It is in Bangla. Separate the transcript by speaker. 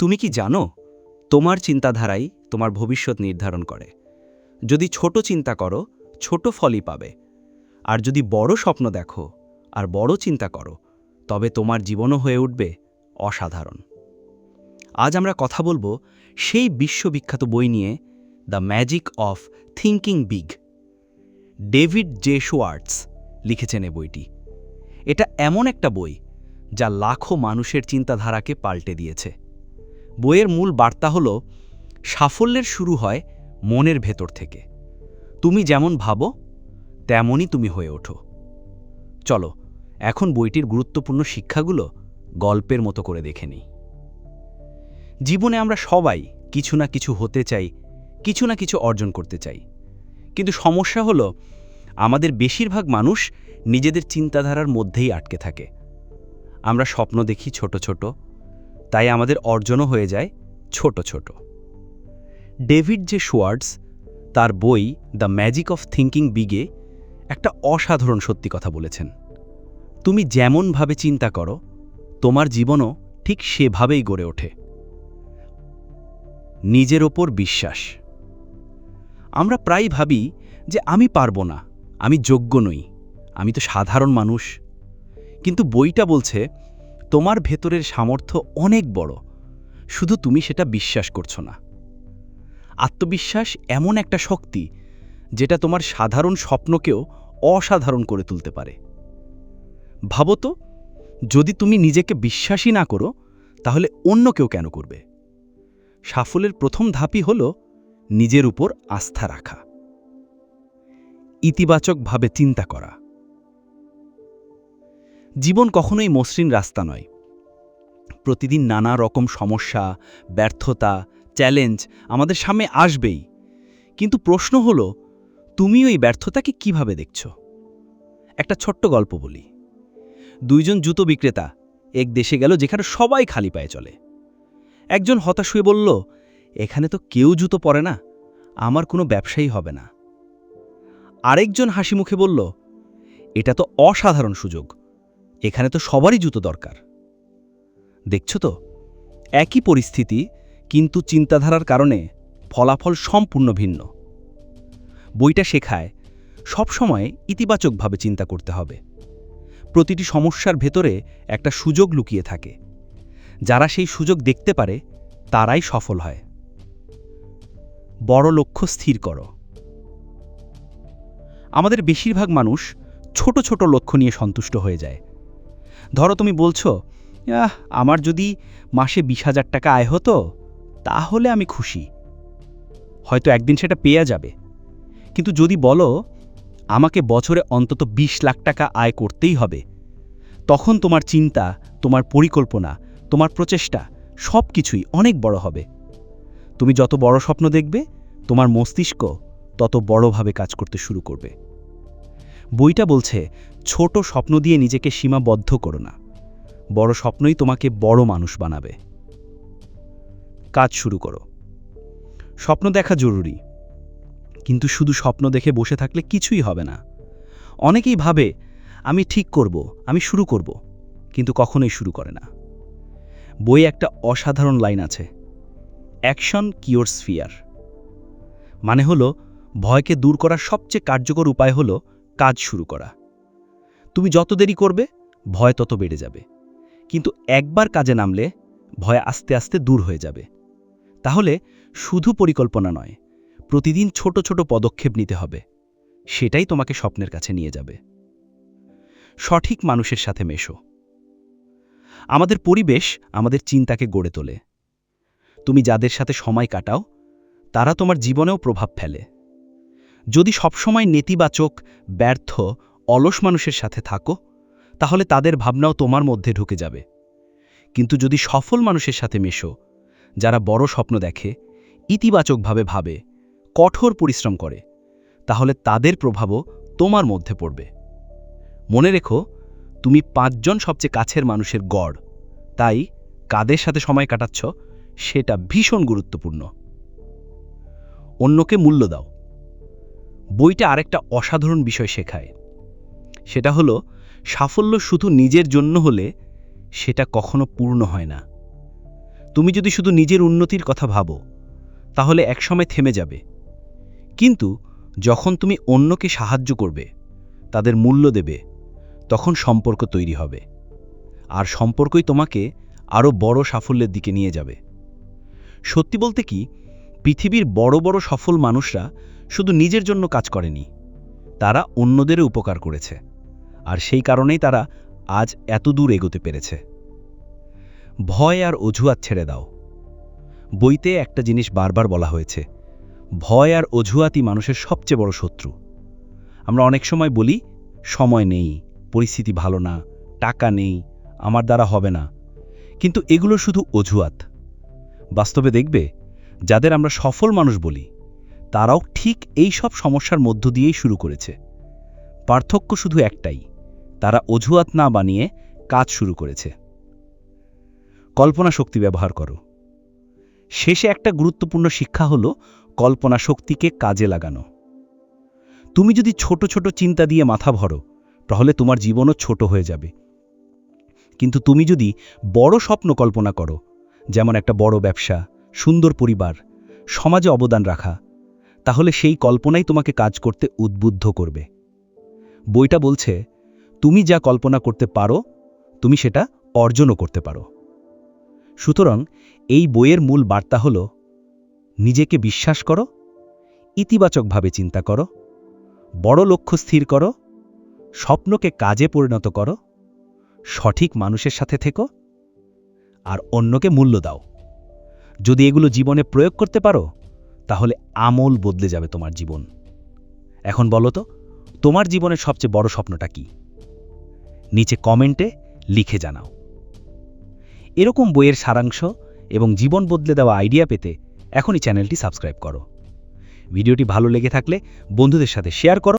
Speaker 1: তুমি কি জানো, তোমার চিন্তাধারাই তোমার ভবিষ্যৎ নির্ধারণ করে। যদি ছোট চিন্তা করো, ছোট ফলই পাবে। আর যদি বড় স্বপ্ন দেখো আর বড় চিন্তা করো, তবে তোমার জীবনও হয়ে উঠবে অসাধারণ। আজ আমরা কথা বলব সেই বিশ্ববিখ্যাত বই নিয়ে the magic of thinking big David J Schwartz লিখেছেন এ বইটি। এটা এমন একটা বই যা লাখো মানুষের চিন্তাধারাকে পাল্টে দিয়েছে। বইয়ের মূল বার্তা হল, সাফল্যের শুরু হয় মনের ভেতর থেকে। তুমি যেমন ভাবো, তেমনই তুমি হয়ে ওঠো। চলো, এখন বইটির গুরুত্বপূর্ণ শিক্ষাগুলো গল্পের মতো করে দেখে নিই। জীবনে আমরা সবাই কিছু না কিছু হতে চাই, কিছু না কিছু অর্জন করতে চাই। কিন্তু সমস্যা হলো, আমাদের বেশিরভাগ মানুষ নিজেদের চিন্তাধারার মধ্যেই আটকে থাকে। আমরা স্বপ্ন দেখি ছোট ছোট তাই আমাদের অর্জনও হয়ে যায় ছোট ছোট। ডেভিড জে শোয়ার্ডস তার বই দ্য ম্যাজিক অফ থিঙ্কিং বিগে একটা অসাধারণ সত্যি কথা বলেছেন। তুমি যেমনভাবে চিন্তা করো, তোমার জীবনও ঠিক সেভাবেই গড়ে ওঠে। নিজের ওপর বিশ্বাস। আমরা প্রায় ভাবি যে আমি পারব না, আমি যোগ্য নই, আমি তো সাধারণ মানুষ। কিন্তু বইটা বলছে তোমার ভেতরের সামর্থ্য অনেক বড়। শুধু তুমি সেটা বিশ্বাস করছ না। আত্মবিশ্বাস এমন একটা শক্তি যেটা তোমার সাধারণ স্বপ্নকেও অসাধারণ করে তুলতে পারে। ভাবো তো, যদি তুমি নিজেকে বিশ্বাসই না করো, তাহলে অন্য কেউ কেন করবে? সাফল্যের প্রথম ধাপই হল নিজের উপর আস্থা রাখা। ইতিবাচকভাবে চিন্তা করা। জীবন কখনোই মসৃণ রাস্তা নয়। প্রতিদিন নানা রকম সমস্যা, ব্যর্থতা, চ্যালেঞ্জ আমাদের সামনে আসবেই। কিন্তু প্রশ্ন হলো তুমি ওই ব্যর্থতাকে কীভাবে দেখছ? একটা ছোট্ট গল্প বলি। দুইজন জুতো বিক্রেতা এক দেশে গেল যেখানে সবাই খালি পায়ে চলে। একজন হতাশ হয়ে বলল, এখানে তো কেউ জুতো পরে না, আমার কোনো ব্যবসায়ী হবে না। আরেকজন হাসি মুখে বলল, এটা তো অসাধারণ সুযোগ এখানে তো সবারই জুতো দরকার। দেখছ তো? একই পরিস্থিতি, কিন্তু চিন্তাধারার কারণে ফলাফল সম্পূর্ণ ভিন্ন। বইটা শেখায়, সবসময় ইতিবাচকভাবে চিন্তা করতে হবে। প্রতিটি সমস্যার ভেতরে একটা সুযোগ লুকিয়ে থাকে। যারা সেই সুযোগ দেখতে পারে, তারাই সফল হয়। বড় লক্ষ্য স্থির করো। আমাদের বেশিরভাগ মানুষ ছোট ছোট লক্ষ্য নিয়ে সন্তুষ্ট হয়ে যায়। ধরো তুমি বলছো আমার যদি মাসে বিশ হাজার টাকা আয় হতো, তাহলে আমি খুশি। হয়তো একদিন সেটা পেয়ে যাবে। কিন্তু যদি বলো, আমাকে বছরে অন্তত ২০ লাখ টাকা আয় করতেই হবে, তখন তোমার চিন্তা, তোমার পরিকল্পনা, তোমার প্রচেষ্টা সব কিছুই অনেক বড় হবে। তুমি যত বড় স্বপ্ন দেখবে, তোমার মস্তিষ্ক তত বড়ভাবে কাজ করতে শুরু করবে। বইটা বলছে, ছোট স্বপ্ন দিয়ে নিজেকে সীমাবদ্ধ করো না। বড় স্বপ্নই তোমাকে বড় মানুষ বানাবে। কাজ শুরু করো। স্বপ্ন দেখা জরুরি। কিন্তু শুধু স্বপ্ন দেখে বসে থাকলে কিছুই হবে না। অনেকেই ভাবে, আমি ঠিক করব, আমি শুরু করব। কিন্তু কখনোই শুরু করে না। বই একটা অসাধারণ লাইন আছে, অ্যাকশন কিওর্স ফিয়ার। মানে হলো, ভয়কে দূর করার সবচেয়ে কার্যকর উপায় হলো কাজ শুরু করা। তুমি যত দেরি করবে, ভয় তত বেড়ে যাবে। কিন্তু একবার কাজে নামলে, ভয় আস্তে আস্তে দূর হয়ে যাবে। তাহলে শুধু পরিকল্পনা নয়, প্রতিদিন ছোট ছোট পদক্ষেপ নিতে হবে। সেটাই তোমাকে স্বপ্নের কাছে নিয়ে যাবে। সঠিক মানুষের সাথে মেশো। আমাদের পরিবেশ আমাদের চিন্তাকে গড়ে তোলে। তুমি যাদের সাথে সময় কাটাও, তারা তোমার জীবনেও প্রভাব ফেলে। যদি সবসময় নেতিবাচক, ব্যর্থ, অলস মানুষের সাথে থাকো, তাহলে তাদের ভাবনাও তোমার মধ্যে ঢুকে যাবে। কিন্তু যদি সফল মানুষের সাথে মেশো, যারা বড় স্বপ্ন দেখে, ইতিবাচকভাবে ভাবে, কঠোর পরিশ্রম করে, তাহলে তাদের প্রভাবও তোমার মধ্যে পড়বে। মনে রেখো, তুমি পাঁচজন সবচেয়ে কাছের মানুষের গড়, তাই কাদের সাথে সময় কাটাচ্ছ, সেটা ভীষণ গুরুত্বপূর্ণ। অন্যকে মূল্য দাও। বইটা আরেকটা অসাধারণ বিষয় শেখায়। সেটা হলো, সাফল্য শুধু নিজের জন্য হলে সেটা কখনো পূর্ণ হয় না। তুমি যদি শুধু নিজের উন্নতির কথা ভাবো, তাহলে একসময় থেমে যাবে। কিন্তু যখন তুমি অন্যকে সাহায্য করবে, তাদের মূল্য দেবে, তখন সম্পর্ক তৈরি হবে। আর সম্পর্কই তোমাকে আরও বড় সাফল্যের দিকে নিয়ে যাবে। সত্যি বলতে কি, পৃথিবীর বড় বড় সফল মানুষরা শুধু নিজের জন্য কাজ করেনি, তারা অন্যদেরও উপকার করেছে, আর সেই কারণেই তারা আজ এত দূর এগোতে পেরেছে। ভয় আর অজুহাত ছেড়ে দাও। বইতে একটা জিনিস বারবার বলা হয়েছে, ভয় আর অজুহাতই মানুষের সবচেয়ে বড় শত্রু। আমরা অনেক সময় বলি, সময় নেই, পরিস্থিতি ভালো না, টাকা নেই, আমার দ্বারা হবে না। কিন্তু এগুলো শুধু অজুহাত। বাস্তবে দেখবে, যাদের আমরা সফল মানুষ বলি তারাও ঠিক এই সব সমস্যার মধ্য দিয়েই শুরু করেছে। পার্থক্য শুধু একটাই, তারা অজুহাত না বানিয়ে কাজ শুরু করেছে। কল্পনা শক্তি ব্যবহার করো। শেষে একটা গুরুত্বপূর্ণ শিক্ষা হল কল্পনা শক্তিকে কাজে লাগানো। তুমি যদি ছোট ছোট চিন্তা দিয়ে মাথা ভরো, তাহলে তোমার জীবনও ছোট হয়ে যাবে। কিন্তু তুমি যদি বড় স্বপ্ন কল্পনা করো, যেমন একটা বড় ব্যবসা, সুন্দর পরিবার, সমাজে অবদান রাখা তাহলে সেই কল্পনাই তোমাকে কাজ করতে উদ্বুদ্ধ করবে। বইটা বলছে, তুমি যা কল্পনা করতে পারো, তুমি সেটা অর্জনও করতে পারো। সুতরাং এই বইয়ের মূল বার্তা হল, নিজেকে বিশ্বাস করো, ইতিবাচকভাবে চিন্তা করো, বড় লক্ষ্য স্থির করো, স্বপ্নকে কাজে পরিণত করো, সঠিক মানুষের সাথে থেকো, আর অন্যকে মূল্য দাও। যদি এগুলো জীবনে প্রয়োগ করতে পারো তাহলে আমল বদলে যাবে তোমার জীবন। এখন বলো তো, তোমার জীবনের সবচেয়ে বড় স্বপ্নটা কি? নিচে কমেন্টে লিখে জানাও। এরকম বইয়ের সারাংশ এবং জীবন বদলে দেওয়া আইডিয়া পেতে এখনই চ্যানেলটি সাবস্ক্রাইব করো। ভিডিওটি ভালো লেগে থাকলে বন্ধুদের সাথে শেয়ার করো।